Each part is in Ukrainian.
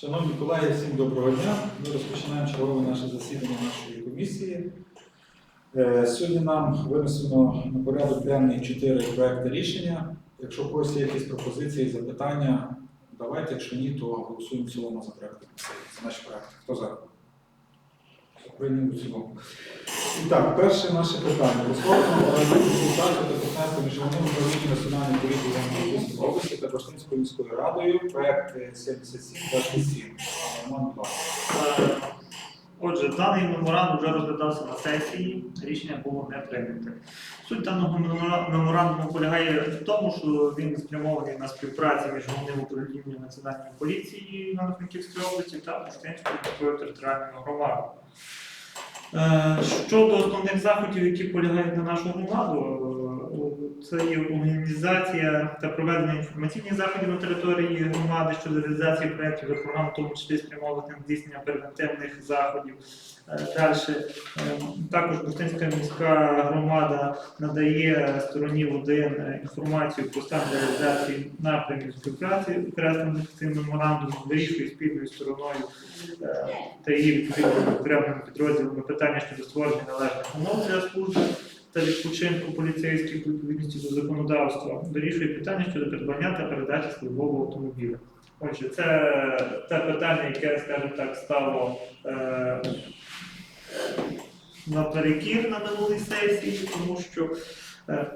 Шановні колеги, всім доброго дня. Ми розпочинаємо чергове наше засідання нашої комісії. Е, Сьогодні нам винесено на порядок денний чотири проекти рішення. Якщо у когось є якісь пропозиції, запитання, давайте, якщо ні, то голосуємо в цілому за проекти. За наші проекти. Хто за? Прийняли. І так, перше наше питання. Висловлено результатів та між головним управлінням національної поліції Івано-Франківської області та Баштинською міською радою проект 7727. Роман, будь. Е, Отже, даний меморандум вже розглядався на сесії, рішення було не прийнято. Суть даного меморандуму полягає в тому, що він спрямований на співпрацю між головним управлінням національної поліції Івано-Франківської області та Пуштинською міською територіальною громадою. Е, Щодо основних заходів, які полягають на нашу громаду, е, це є організація та проведення інформаційних заходів на території громади щодо реалізації проєктів та програм, в тому числі спрямованих на здійснення превентивних заходів. Далі також Бустинська міська громада надає стороні один інформацію про стан реалізації напрямів співпраці, окреслених цим меморандумом, вирішує спільною стороною е, та її відповідними окремими підрозділами питання щодо створення належних умов для служби та відпочинку поліцейських відповідності до законодавства, вирішує питання щодо придбання та передачі службового автомобіля. Отже, це те питання, яке, скажімо так, стало е, наперекір на минулій сесії, тому що е,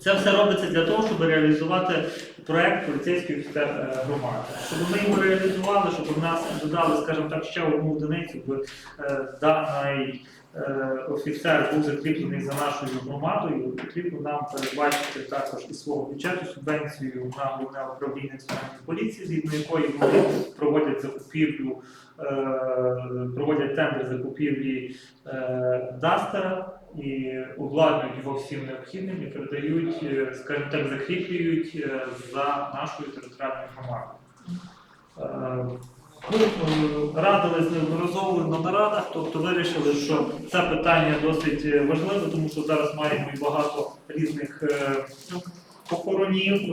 це все робиться для того, щоб реалізувати проект поліцейської е, громади. Щоб ми його реалізували, щоб в нас додали, скажімо так, ще одну одиницю, бо е, даний е, офіцер був закріплений за нашою громадою, потрібно нам передбачити також із свого бюджету субвенцію на головне управління національної поліції, згідно якої вони проводять закупівлю, е, проводять тендер закупівлі е, Дастера і обладнують його всім необхідним і передають, е, скажімо так, закріплюють е, за нашою територіальною громадою. Ми е, радились неодноразово на нарадах, тобто вирішили, що це питання досить е, важливе, тому що зараз маємо і багато різних е, похоронів,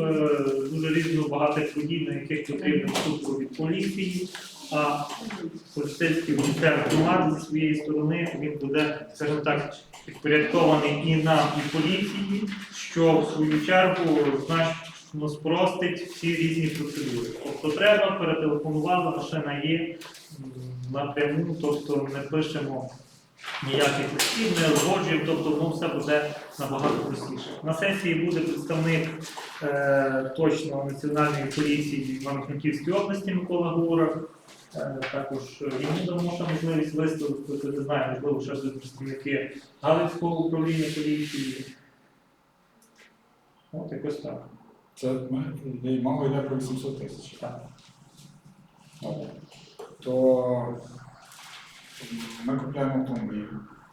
дуже різно багатих подій, на яких потрібен супровід поліції. А поліцейський офіцер громади зі своєї сторони він буде, скажімо так, підпорядкований і нам, і поліції, що в свою чергу значно спростить всі різні процедури. Тобто треба перетелефонували, машина є напряму, тобто не пишемо ніяких листів, не узгоджуємо, тобто воно все буде набагато простіше. На сесії буде представник е, точно національної поліції Івано-Франківської області Микола Гуров. Е, Також йому дамо ще можливість висловити, не знаю, можливо, ще будуть представники Галицького управління поліції. От якось так. Це ми- і мова йде про 800 тисяч. Так. То ми купляємо автомобіль.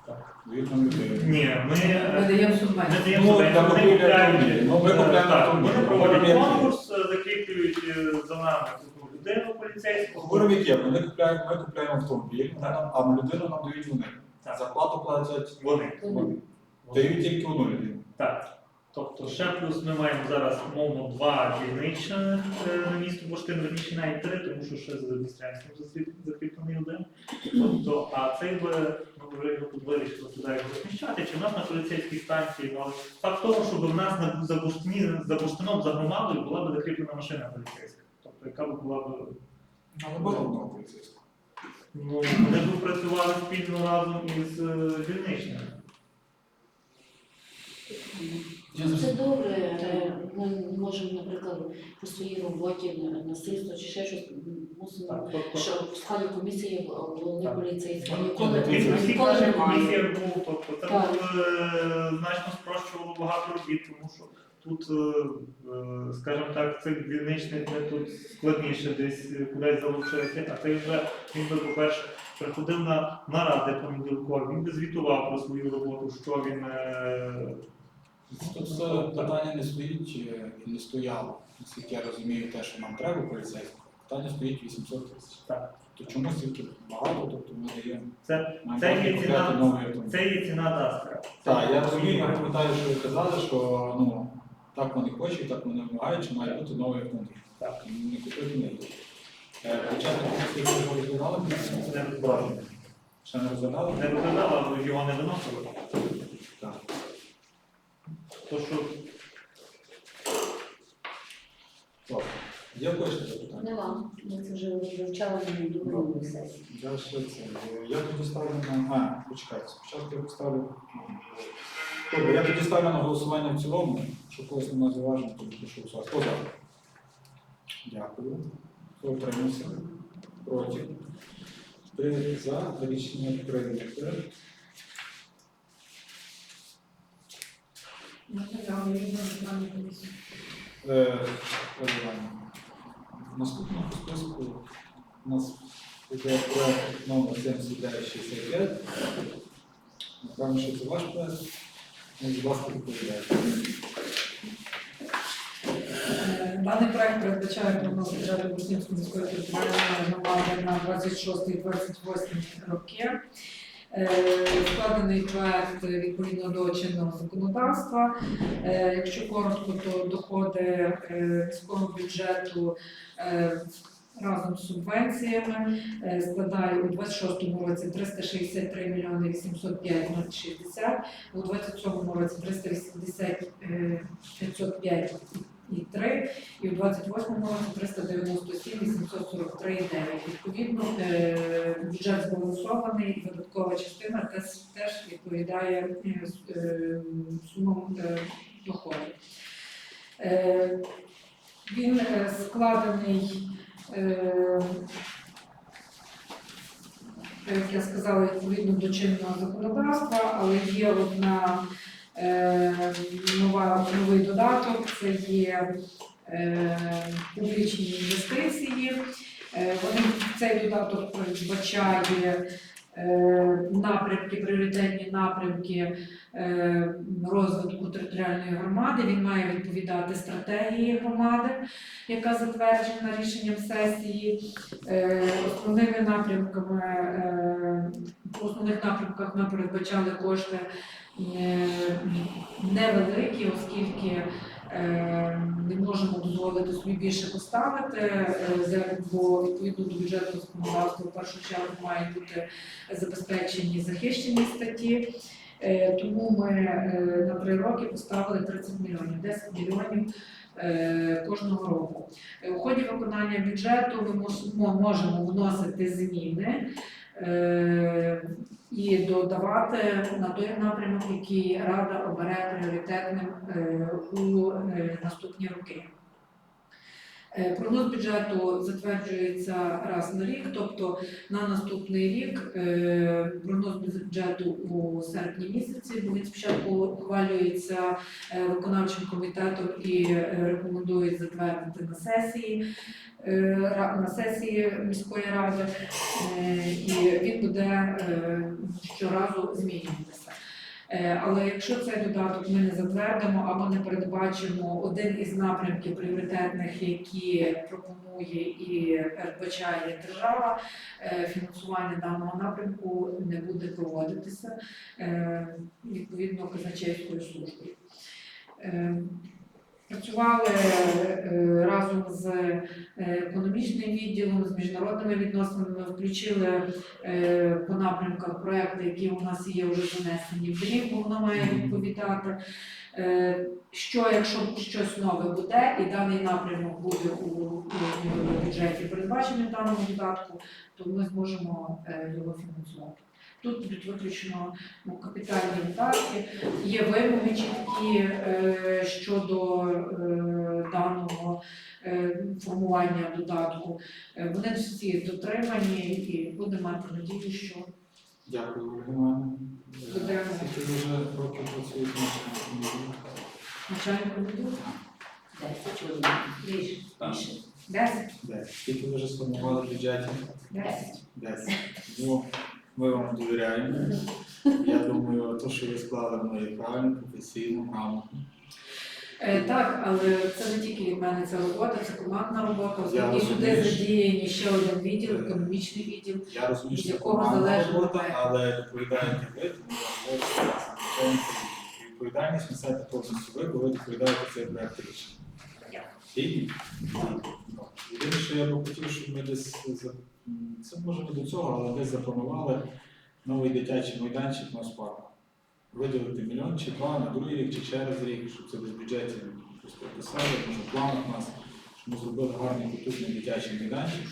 Так. Звідно людей. Ні, ми Ми даємо Ми даємо Ну, субвенцію. Ну, ми е, купляємо так, автомобіль. Вони проводять Автомобіль. конкурс, е, закріплюють е, за нами таку людину поліцейську. Говоримо, яке, ми купляємо, ми купляємо автомобіль, а людину нам дають вони. Так. Зарплату платять Вони. вони. Дають тільки одну людину. Так. Тобто ще плюс ми маємо зараз, умовно, два дільничних е, на місто Боштин, верніше навіть три, тому що ще з закріп- закріплений один. Тобто, а цей би ми вже його тут вирішили туди його розміщати, чи в нас на поліцейській станції. Ну, але факт тому, щоб в нас на за Буштином, за громадою була б закріплена машина поліцейська. Тобто, яка б була б Але було одного поліцейського. Ну, вони б працювали спільно разом із е, дільничними. Це добре. е, Ми можемо, наприклад, по своїй роботі на- насильство чи ще щось мусимо, Так, тобто, що в складі комісії головний Так. поліцейський Ну, ніколи ну, у ніколи немає. був, тобто це Так. б, е, значно спрощувало багато робіт, тому що тут, е, е, скажімо так, цих дільничних не тут складніше десь е, кудись залучити, а цей вже він би, по-перше, приходив на наради понеділкові, він би звітував про свою роботу, що він. е, Тут це питання не стоїть е, і не стояло. Наскільки я розумію, те, що нам треба поліцейського, питання стоїть 800 тисяч. Так. То чому стільки багато, тобто ми даємо Це, це є купляти ціна, новий автомобіль. це є ціна Дастера. Так, я розумію, я пам'ятаю, що ви казали, що ну, так вони хочуть, так вони вимагають, що має бути новий автомобіль. Так. Не купити не. Е, комісію ви його розглядали? Не розбирали. Ще не розглядали? Не розглядали, але його не виносили. То що. Є в запитання? Нема. Ми це вже вивчали на минулій сесії. Я ще це. е, Я тоді ставлю на. А, почекайте, спочатку я поставлю. Добре, я тоді ставлю на голосування в цілому. В когось немає зауважень, то прошу голосувати. Хто за? Дякую. Хто утримався? Проти? Три за. Рішення прийнято. Е, Ольга, В наступному списку у нас йде проект номер 7965. Напевно, що це ваш проект. Ну, Будь ласка, відповідайте. Е, Даний проект передбачає прогноз бюджету Бурсинської міської територіальної громади на 26-28 роки. Е, Складений проект відповідно до чинного законодавства. Е, Якщо коротко, то доходи е, міського бюджету разом з субвенціями складає у 26-му році 363 мільйони 805 060, у 27-му році 380 е, 505 і 3, і у 28-му році 397 843 9. Відповідно, е, бюджет збалансований, і видаткова частина теж, відповідає е, е, сумам доходів. Він складений, як я сказала, відповідно до чинного законодавства, але є одна нова, новий додаток, це є е, публічні інвестиції. Е, Вони цей додаток передбачає е, напрямки, пріоритетні напрямки е, розвитку територіальної громади. Він має відповідати стратегії громади, яка затверджена рішенням сесії. Е, Основними напрямками е, по основних напрямках ми передбачали кошти е, невеликі, оскільки е, не можемо дозволити собі більше поставити, е, бо відповідно до бюджетного законодавства в першу чергу мають бути забезпечені захищені статті. Е, Тому ми на три роки поставили 30 мільйонів, 10 мільйонів кожного року. У ході виконання бюджету ми мож- можемо вносити зміни і додавати на той напрямок, який Рада обере пріоритетним е, у е, наступні роки. Е, Прогноз бюджету затверджується раз на рік, тобто на наступний рік е, прогноз бюджету у серпні місяці, бо він спочатку ухвалюється е, виконавчим комітетом і рекомендують затвердити на сесії на сесії міської ради, і він буде щоразу змінюватися. Е, Але якщо цей додаток ми не затвердимо або не передбачимо один із напрямків пріоритетних, які пропонує і передбачає держава, е, фінансування даного напрямку не буде проводитися е, відповідно казначейською службою. Працювали е, разом з е, економічним відділом, з міжнародними відносинами, включили е, по напрямках проекти, які у нас є вже занесені в рік, бо воно має відповідати. Що, якщо щось нове буде, і даний напрямок буде у, бюджеті передбачений в даному додатку, то ми зможемо його фінансувати. Тут будуть виключно ну, капітальні видатки, є вимоги чіткі щодо формування додатку. Е, Вони всі дотримані і будемо мати надію, що Дякую, Ольга Будемо. Скільки ви вже років працюєте комітеті? начальник буде Десять чоловік. Більше. Більше. 10. Де? Скільки ви вже сформували в бюджеті? 10. Десять. Ну, ми вам довіряємо. Я думаю, те, що ви склали, воно є правильно, професійно, грамотно. Е, так, але це не тільки від мене ця робота, це командна робота. Я Оскільки сюди розумію, що- задіяні ще один відділ, економічний відділ. Я розумію, що Від це якого командна залежить робота, але відповідаєте ви, тому вам звичайно відповідальність несете повністю ви, бо ви відповідаєте цей проект рішення. Єдине, що я б хотів, щоб ми десь за- м, це може не до цього, але десь запланували новий дитячий майданчик на спарку. Виділити мільйон чи два на другий рік, чи через рік, щоб це десь в бюджеті якось прописали, може в у нас, щоб ми зробили гарний потужний дитячий майданчик,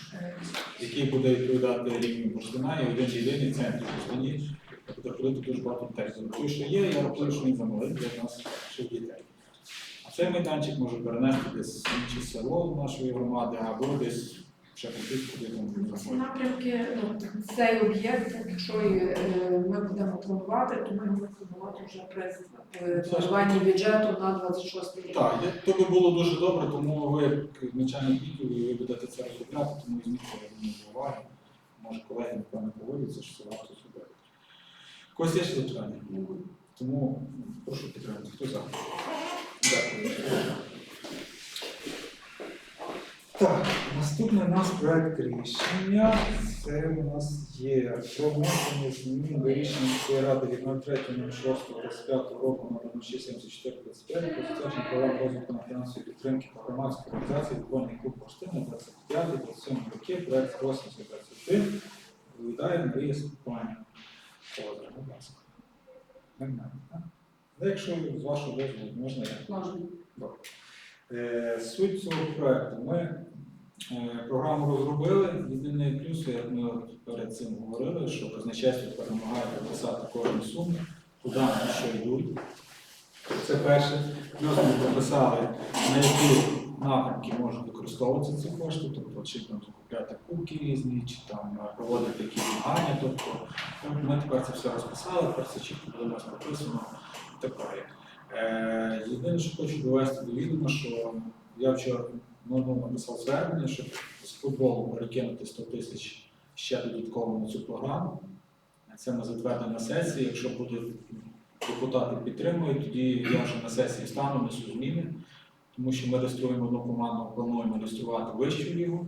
який буде відповідати рівню бурштина і один єдиний центр бурштині, буде ходити дуже багато дітей. Той, що є, я рахую, що він замалий для нас ще дітей. А цей майданчик може перенести десь в інше село нашої громади або десь ще там Ці напрямки, ну, цей об'єкт, якщо е, ми будемо планувати, то ми будемо планувати вже при е, плануванні бюджету на 26 рік. Так, я- то би було дуже добре, тому ви, як начальник відділу, ви будете це розробляти, тому візьміть це мені до уваги. Може, колеги, напевно, погодяться, що це варто зробити. Когось є ще запитання? Тому прошу підтримати. Хто за? Дякую. Так, наступний у нас проект рішення. Це у нас є про внесення змін до рішення міської ради від 03.06.25 року номер 674 про затвердження програм розвитку на фінансової підтримки та громадської організації «Футбольний клуб Поштини» 25-27 роки, проект 8021. Відповідає Андрія Степанів. Олег, будь ласка. Нормально, так? Ну, Якщо з вашого дозволу можна я. Можна. Е, Суть цього проекту. Ми програму розробили. Єдиний плюс, як ми перед цим говорили, що казначейство тепер вимагає прописати кожну суму, куди вони що йдуть. Це перше. Плюс ми прописали, на які напрямки можуть використовуватися ці кошти, тобто чи там закупляти кубки різні, чи там е, проводити якісь змагання. Тобто ми тепер це все розписали, тепер це чітко буде у нас прописано. Е, Єдине, що хочу довести до відома, що я вчора ну, написав звернення, щоб з футболу перекинути 100 тисяч ще додатково на цю програму. Це ми затвердимо на сесії. Якщо будуть депутати підтримують, тоді я вже на сесії стану, несу зміни, тому що ми реєструємо одну команду, плануємо реєструвати вищу лігу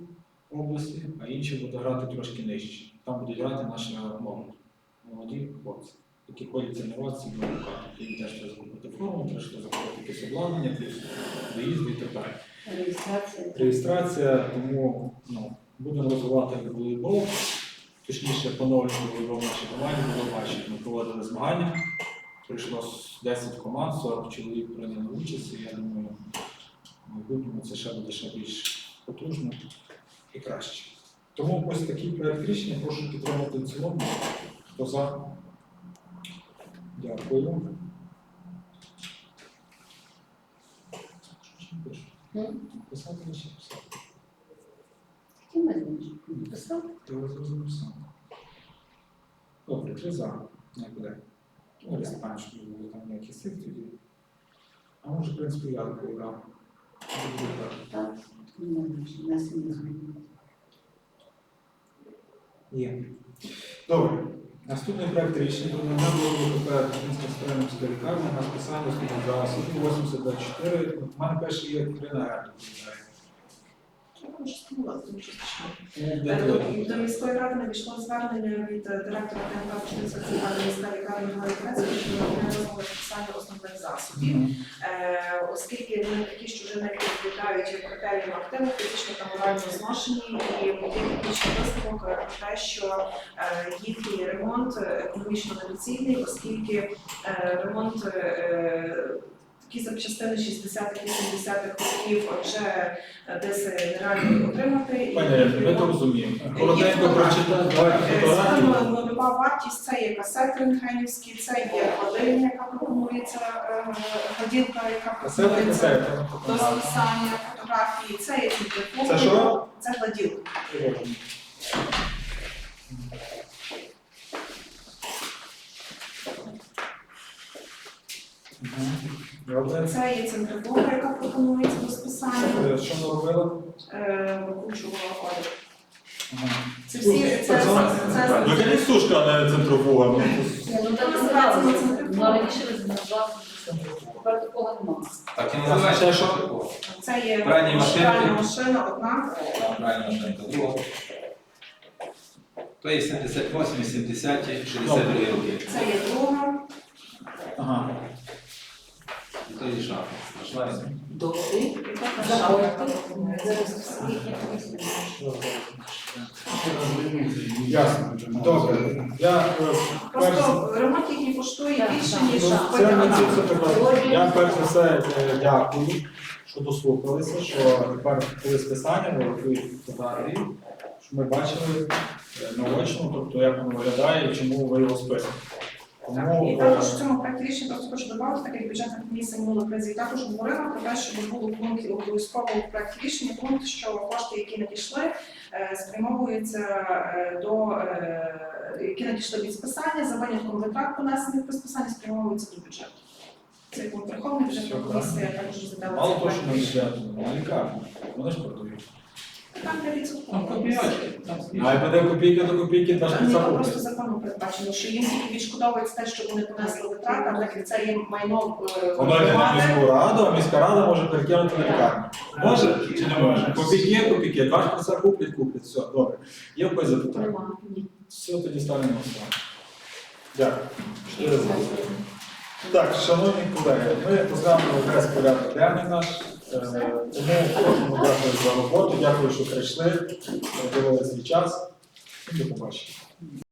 області, а інші буде грати трошки нижче. Там будуть грати наші молодь, молоді хлопці які ходять тренуватися в руках. Їм теж треба закупити форму, треба закупити якесь обладнання, плюс виїзди і так далі. Реєстрація. Реєстрація, тому ну, будемо розвивати волейбол, точніше поновлювати волейбол нашій команді, було бачити. Ми проводили змагання, прийшло 10 команд, 40 чоловік прийняли участь, і я думаю, в майбутньому це ще буде ще більш потужно і краще. Тому ось такий проект рішення прошу підтримати в цілому. Хто за? Дякую. М? Писати не ще писати. Які ми знаєш? Писав? Ти розумів сам. Добре, три за. Не буде. Ну, Олег Степанович, не було там ніяких сил тоді. А може, в принципі, я відповідав. Буде так. Так. Наступний проект рішення про надання дозволу КП Українська сторона лікарня на списання служб засобів 8024. У мене перший є Ірина Герда. До, от? до міської ради надійшло звернення від е, директора КНК Пшениця Центральної міської лікарні Галини Крецької, що не розмови списання основних засобів. Е, оскільки вони такі, що вже не відповідають критеріям активу, фізично та морально зношені, і є технічний висновок е, про те, що е, їхній ремонт е, економічно недоцільний, оскільки е, ремонт такі запчастини 60-80-х років вже е, десь нереально отримати. Пані ми то розуміємо. Коротенько прочитати, Е, фотографію. Нульова вартість це є касет рентгенівський, це є годиння, яка пропонується, е, яка Касети, пропонується касети. до списання фотографії, це є телефон. Це що? Це гладілка. Добре. Це є центрифуга, яка пропонується до списання. Е, Що ми робили? Е, Викручувала. Ага. Це всі це, це, це, Ну, це сушка, а не центрофуга. ну, Ну, називається Ну, раніше нема. Так і Це називається. що? це є Пральні машинки. пральна машина одна. Правильно, машинка. Друга. То є 78, 70, 62 роки. Це є друга. Ага. Стоїть шафа. Страшна. Добре. Зараз Ясно. Добре. Я е, перш Просто ремонт їхній коштує більше, ніж Ну, Це ми ці все прекрасно. Я перш за все е, дякую, що дослухалися, що тепер коли списання великої фотографії, що ми бачили е, наочно, тобто як воно виглядає і чому ви його списуєте. Так, І е, також в цьому проекті рішення просто хочу додати, так як бюджетна комісія минулого разі також говорила про те, щоб було пункт обов'язково в проекті рішення, пункт, що кошти, які надійшли, е, спрямовуються е, до е, які надійшли від списання, за винятком витрат понесених при списанні спрямовуються до бюджету. Це був Верховний бюджетна комісія також розглядала мало того, що ми бюджету, на лікарню, вони ж продають. Там 5%. Там копійочки. Там А як буде копійки до копійки, теж Ні, не там просто законом передбачено, що їм тільки відшкодовується те, що вони понесли витрати, а так як це є майно е, Воно йде на громади, міську раду, а міська рада може перекинути на лікарню. Може чи не може? Копійки, копійки, два ж про це куплять, куплять. Все, добре. Є якось запитання? Нема. Ні. Все, тоді ставимо на голосування. Дякую. Чотири за. Так, шановні колеги, ми розглянули весь порядок денний наш. Тому кожному дякую за роботу, дякую, що прийшли, приділили свій час. До побачення.